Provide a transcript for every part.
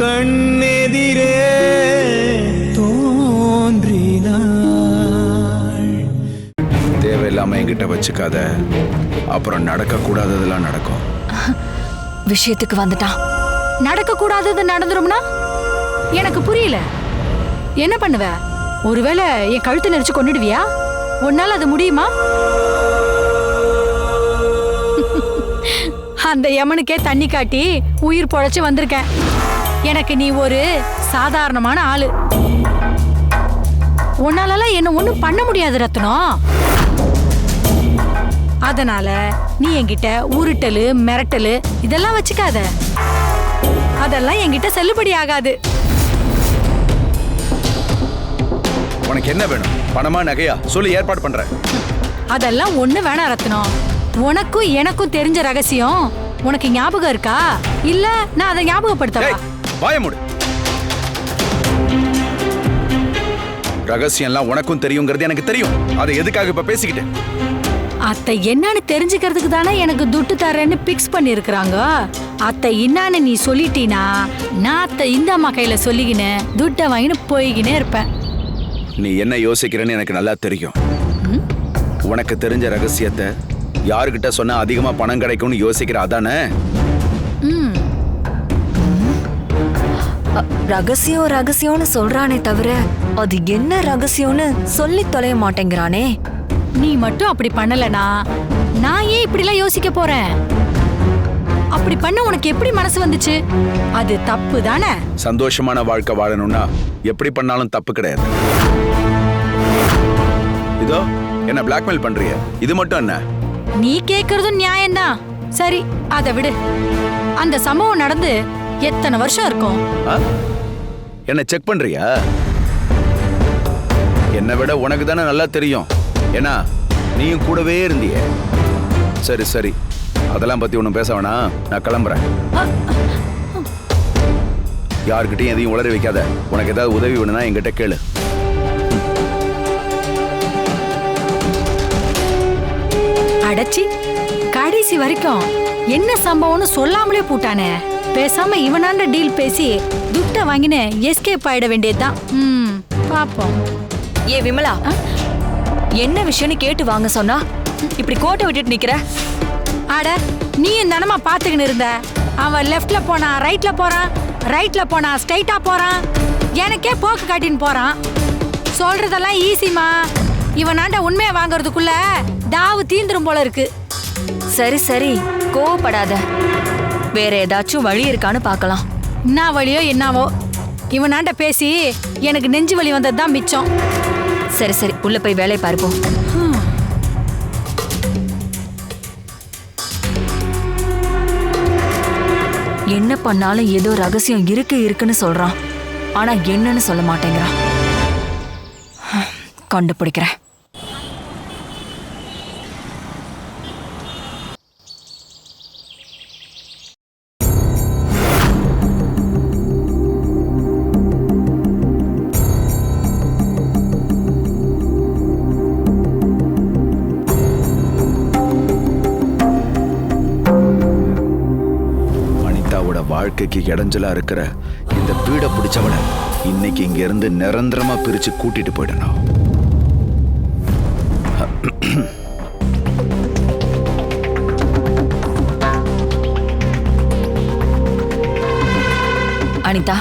கண்ணெதிரே தோன்றினாள். தேவையில்லாம என்கிட்ட வச்சுக்காத. அப்புறம் நடக்க கூடாததெல்லாம் நடக்கும். விஷயத்துக்கு வந்துட்டான் நடக்க கூடாதது நடந்துரும்னா? எனக்கு புரியல. என்ன பண்ணுவ? ஒருவேளை என் கழுத்தை நெரிச்சு கொன்னுடுவியா? உன்னால அது முடியுமா? அந்த யமனுக்கே தண்ணி காட்டி உயிர் பொழைச்சு வந்திருக்கேன். எனக்கு நீ ஒரு சாதாரணமான ஆளு. உன்னாலலாம் என்ன ஒண்ணும் பண்ண முடியாது ரத்னம் அதனால நீ என்கிட்ட உருட்டலு மிரட்டலு இதெல்லாம் வச்சுக்காத. அதெல்லாம் என்கிட்ட செல்லுபடி ஆகாது. உனக்கு என்ன வேணும்? பணமா நகையா? சொல்லி ஏற்பாடு பண்றேன். அதெல்லாம் ஒண்ணு வேணாம் ரத்னம் உனக்கும் எனக்கும் தெரிஞ்ச ரகசியம். உனக்கு ஞாபகம் இருக்கா? இல்ல நான் அதை ஞாபகப்படுத்தவா? டேய், வாய மூடு ரகசியம்லாம் உனக்கும் தெரியுங்கிறது எனக்கு தெரியும். அதை எதுக்காக இப்ப பேசிக்கிட்டு அத்தை என்னன்னு தெரிஞ்சுக்கிறதுக்கு தானே எனக்கு துட்டு தரேன்னு பிக்ஸ் பண்ணிருக்கிறாங்க. அத்தை என்னன்னு நீ சொல்லிட்டீனா? நான் அத்தை இந்த அம்மா கையில சொல்லிக்கின்னு துட்டை வாங்கின்னு போய்கினே இருப்பேன். நீ என்ன யோசிக்கிறேன்னு எனக்கு நல்லா தெரியும். உனக்கு தெரிஞ்ச ரகசியத்தை யாருக்கிட்ட சொன்னா அதிகமா பணம் கிடைக்கும்னு யோசிக்கிற அதானே? ரகசியம் ரகசியம்னு சொல்றானே தவிர அது என்ன ரகசியம்னு சொல்லி தொலைய மாட்டேங்கிறானே. நீ மட்டும் அப்படி பண்ணலனா நான் ஏன் இப்படிலாம் யோசிக்க போறேன்? அப்படி பண்ண உனக்கு எப்படி மனசு வந்துச்சு? அது தப்பு தானே? சந்தோஷமான வாழ்க்கை வாழணும்னா எப்படி பண்ணாலும் தப்பு கிடையாது. இதோ என்ன பிளாக்மெயில் பண்றிய. இது மட்டும் என்ன? நீ கேக்குறதும் நியாயம்தான். சரி அதை விடு. அந்த சம்பவம் நடந்து எத்தனை வருஷம் இருக்கும்? என்ன செக் பண்றியா? என்னை விட உனக்கு தானே நல்லா தெரியும். ஏன்னா நீயும் கூடவே இருந்தியே. சரி சரி. அதெல்லாம் பத்தி ஒன்றும் பேச வேணாம். நான் கிளம்புறேன். யாருக்கிட்டையும் எதையும் உளறி வைக்காத. உனக்கு ஏதாவது உதவி வேணும்னா என்கிட்ட கேளு. அடச்சி கடைசி வரைக்கும் என்ன சம்பவம்னு சொல்லாமலே போட்டானே. பேசாம இவனாண்ட டீல் பேசி துட்ட வாங்கின எஸ்கேப் ஆயிட வேண்டியதுதான். ம் பாப்போம். ஏ விமலா. என்ன விஷயம்னு கேட்டு வாங்க சொன்னா இப்படி கோட்டை விட்டுட்டு நிக்கிற? அட நீ தானமா பாத்துக்கின்னு இருந்த. அவன் லெஃப்ட்ல போனா ரைட்ல போறான் ரைட்ல போனா ஸ்ட்ரைட்டா போறான். எனக்கே போக்கு காட்டின்னு போறான். சொல்றதெல்லாம் ஈஸிமா இவனாண்ட உண்மையை வாங்குறதுக்குள்ள தாவு தீந்துரும் போல இருக்கு. சரி சரி. கோவப்படாத. வேற ஏதாச்சும் வழி இருக்கான்னு பார்க்கலாம். என்ன வழியோ என்னவோ. இவனாண்ட பேசி எனக்கு நெஞ்சு வலி வந்தது தான் மிச்சம். சரி சரி. உள்ள போய் வேலையை பார்ப்போம் என்ன பண்ணாலும் ஏதோ ரகசியம் இருக்கு இருக்குன்னு சொல்றான். ஆனா என்னன்னு சொல்ல மாட்டேங்கிறான். கண்டுபிடிக்கிறேன். வாழ்க்கைக்கு இடைஞ்சலா இருக்கிற இந்த பீடை பிடிச்சவளை இன்னைக்கு இங்க இருந்து நிரந்தரமா பிரிச்சு கூட்டிட்டு போயிடணும். அனிதா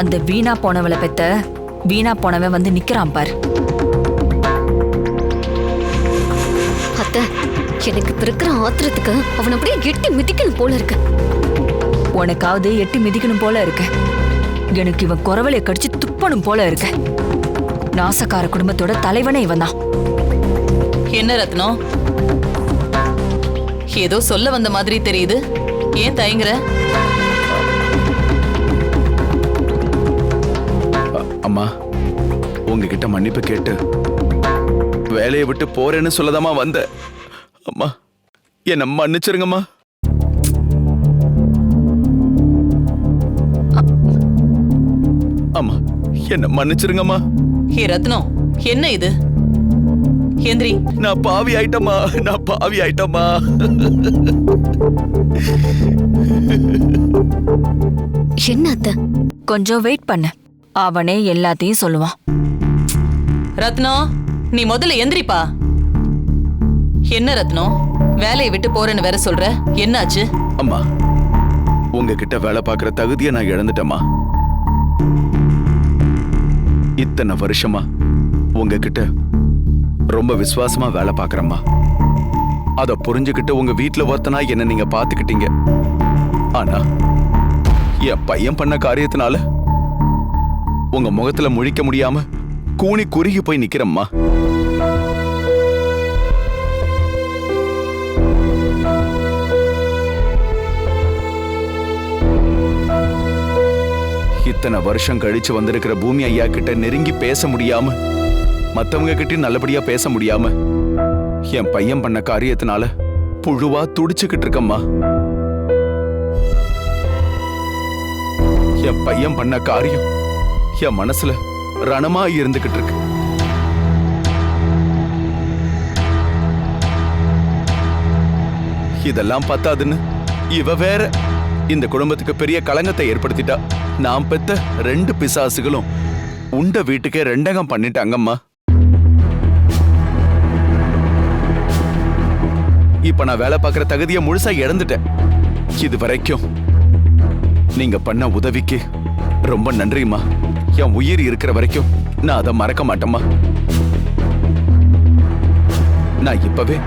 அந்த வீணா போனவளை பெத்த வீணா போனவன் வந்து நிக்கிறான் பார். அத்தை எனக்கு இருக்கிற ஆத்திரத்துக்கு அவன் அப்படியே எட்டி மிதிக்கணும் போல இருக்கு. உனக்காவது எட்டி மிதிக்கணும் போல இருக்க. எனக்கு இவன் குறவலைய கடிச்சு துப்பணும் போல இருக்க. நாசக்கார குடும்பத்தோட தலைவனே இவன் தான். என்ன ரத்னம் ஏதோ சொல்ல வந்த மாதிரி தெரியுது. ஏன் தயங்குற? அம்மா உங்ககிட்ட மன்னிப்பு கேட்டு வேலையை விட்டு போறேன்னு சொல்லதாம்மா வந்த அம்மா என்ன மன்னிச்சிருங்கம்மா. என்ன மன்னிச்சிருங்கம்மா. ஹே ரத்னம் என்ன இது? எந்திரி நான் பாவி ஆயிட்டம்மா நான் பாவி ஆயிட்டம்மா. என்ன அத்தை? கொஞ்சம் வெயிட் பண்ணு. அவனே எல்லாத்தையும் சொல்லுவான். ரத்னம் நீ முதல்ல எந்திரிப்பா. என்ன ரத்னம் வேலையை விட்டு போறேன்னு வேற சொல்ற? என்னாச்சு? அம்மா உங்ககிட்ட வேலை பார்க்குற தகுதியை நான் இழந்துட்டேம்மா. இத்தனை வருஷமா உங்ககிட்ட ரொம்ப விசுவாசமா வேலை பார்க்கறம்மா. அதை புரிஞ்சுக்கிட்டு உங்க வீட்டுல ஒருத்தனா என்ன நீங்க பார்த்துக்கிட்டீங்க. ஆனா என் பையன் பண்ண காரியத்தினால உங்க முகத்துல முழிக்க முடியாம கூனி குறுகி போய் நிக்கிறம்மா. இத்தனை வருஷம் கழிச்சு வந்திருக்கிற பூமி ஐயா கிட்ட நெருங்கி பேச முடியாம மத்தவங்க கிட்ட நல்லபடியா பேச முடியாம என் பையன் பண்ண காரியத்தினால புழுவா துடிச்சுக்கிட்டு இருக்கம்மா. என் பையன் பண்ண காரியம் என் மனசுல ரணமா இருந்துகிட்டு இருக்கு. இதெல்லாம் பத்தாதுன்னு இவ வேற இந்த குடும்பத்துக்கு பெரிய களங்கத்தை ஏற்படுத்திட்டா. நான் பெத்த ரெண்டு பிசாசுகளும் உண்ட வீட்டுக்கே ரெண்டகம் பண்ணிட்டாங்கம்மா. இப்ப நான் வேலை பார்க்குற தகுதியை முழுசா இழந்துட்டேன். இது வரைக்கும் நீங்க பண்ண உதவிக்கு ரொம்ப நன்றிம்மா. என் உயிர் இருக்கிற வரைக்கும் நான் அதை மறக்க மாட்டேம்மா. நான் இப்பவே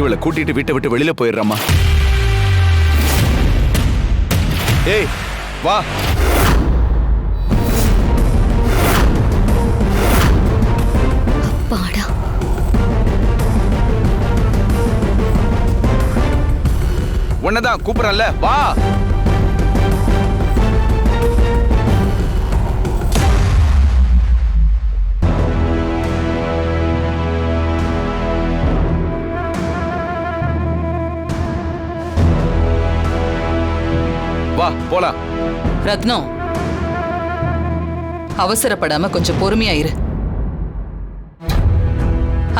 இவளை கூட்டிட்டு வீட்டை விட்டு வெளியில போயிடுறேம்மா. ஏய் வா. பாடா. உன்னதான் கூப்பிடறேன்ல வா. வா போலாம். ரத்னம் அவசரப்படாம கொஞ்சம் பொறுமையா இரு.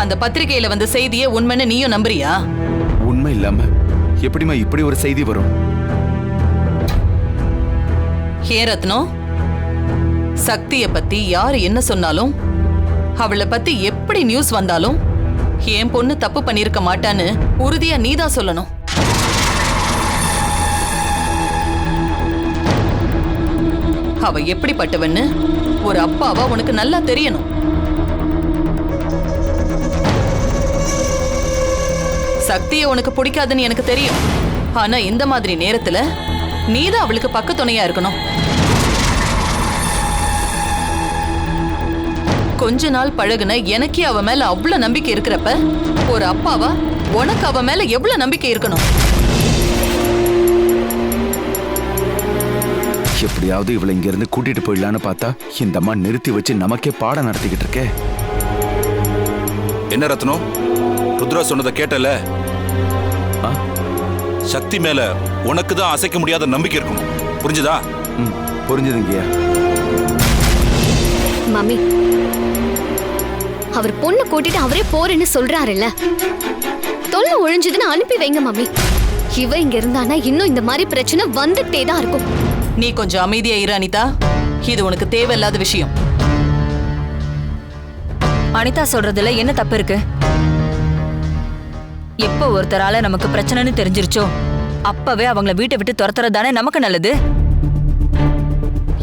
அந்த பத்திரிகையில வந்த செய்தியை உண்மைன்னு நீயும் நம்புறியா? உண்மை இல்லாம எப்படிம்மா இப்படி ஒரு செய்தி வரும்? ஏன் ரத்னம் சக்திய பத்தி யாரு என்ன சொன்னாலும் அவளை பத்தி எப்படி நியூஸ் வந்தாலும் என் பொண்ணு தப்பு பண்ணிருக்க மாட்டான்னு உறுதியா நீதான் சொல்லணும். அவ எப்படிப்பட்டவன்னு ஒரு அப்பாவா உனக்கு நல்லா தெரியணும். சக்தியை உனக்கு பிடிக்காதுன்னு எனக்கு தெரியும். ஆனா இந்த மாதிரி நேரத்துல நீதான் அவளுக்கு பக்க துணையா இருக்கணும். கொஞ்ச நாள் பழகுன எனக்கே அவ மேல அவ்வளவு நம்பிக்கை இருக்கிறப்ப ஒரு அப்பாவா உனக்கு அவ மேல எவ்வளவு நம்பிக்கை இருக்கணும்? எப்படியாவது இவளை இங்க இருந்து கூட்டிட்டு போயிடலான்னு பார்த்தா இந்த அம்மா நிறுத்தி வச்சு நமக்கே பாடம் நடத்திக்கிட்டு இருக்கே. என்ன ரத்னம்? ருத்ரா சொன்னதை கேட்டல? சக்தி மேல உனக்கு தான் அசைக்க முடியாத நம்பிக்கை இருக்கணும். புரிஞ்சுதா? ம் புரிஞ்சுதுங்கய்யா மம்மி அவர் பொண்ணை கூட்டிட்டு அவரே போறேன்னு சொல்றாருல்ல. தொல்லை ஒழிஞ்சதுன்னு அனுப்பி வைங்க மம்மி. இவ இங்க இருந்தானா இன்னும் இந்த மாதிரி பிரச்சனை வந்துட்டே தான் இருக்கும். நீ கொஞ்சம் அமைதியா இரு அனிதா. இது உனக்கு தேவையில்லாத விஷயம். அனிதா சொல்றதுல என்ன தப்பு இருக்கு? எப்ப ஒருத்தரால நமக்கு பிரச்சனைன்னு தெரிஞ்சிருச்சோ அப்பவே அவங்கள வீட்டை விட்டு துரத்துறது தானே நமக்கு நல்லது?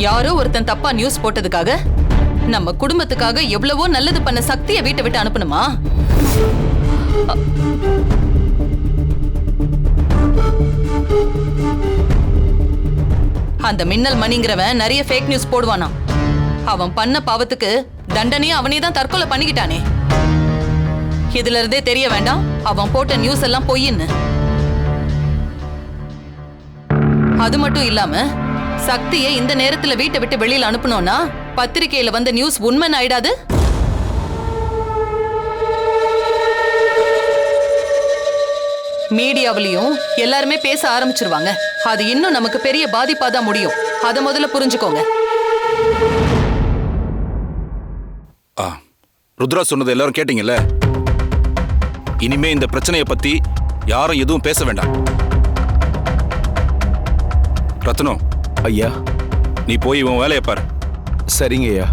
யாரோ ஒருத்தன் தப்பா நியூஸ் போட்டதுக்காக நம்ம குடும்பத்துக்காக எவ்வளவோ நல்லது பண்ண சக்தியை வீட்டை விட்டு அனுப்பணுமா? அந்த மின்னல் மணிங்கிறவன் நிறைய ஃபேக் நியூஸ் போடுவானா அவன் பண்ண பாவத்துக்கு தண்டனையை அவனே தான் தற்கொலை பண்ணிக்கிட்டானே. இதுல இருந்தே தெரிய வேண்டாம். அவன் போட்ட நியூஸ் எல்லாம் பொய்ன்னு. அது மட்டும் இல்லாம சக்தியை இந்த நேரத்துல வீட்டை விட்டு வெளியில அனுப்பணும்னா பத்திரிகையில வந்த நியூஸ் உண்மை ஆயிடாது மீடியாவிலையும் எல்லாருமே பேச ஆரம்பிச்சிருவாங்க. அது இன்னும் நமக்கு பெரிய பாதிப்பா தான் முடியும். அதை முதல்ல புரிஞ்சுக்கோங்க. ஆ ருத்ரா சொன்னது எல்லாரும் கேட்டீங்கல்ல? இனிமே இந்த பிரச்சனையை பத்தி யாரும் எதுவும் பேச வேண்டாம். ரத்னம் ஐயா. நீ போய் இவன் வேலையை பாரு. சரிங்க ஐயா.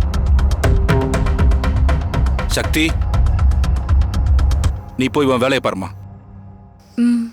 சக்தி நீ போய் இவன் வேலையை பாருமா ம்.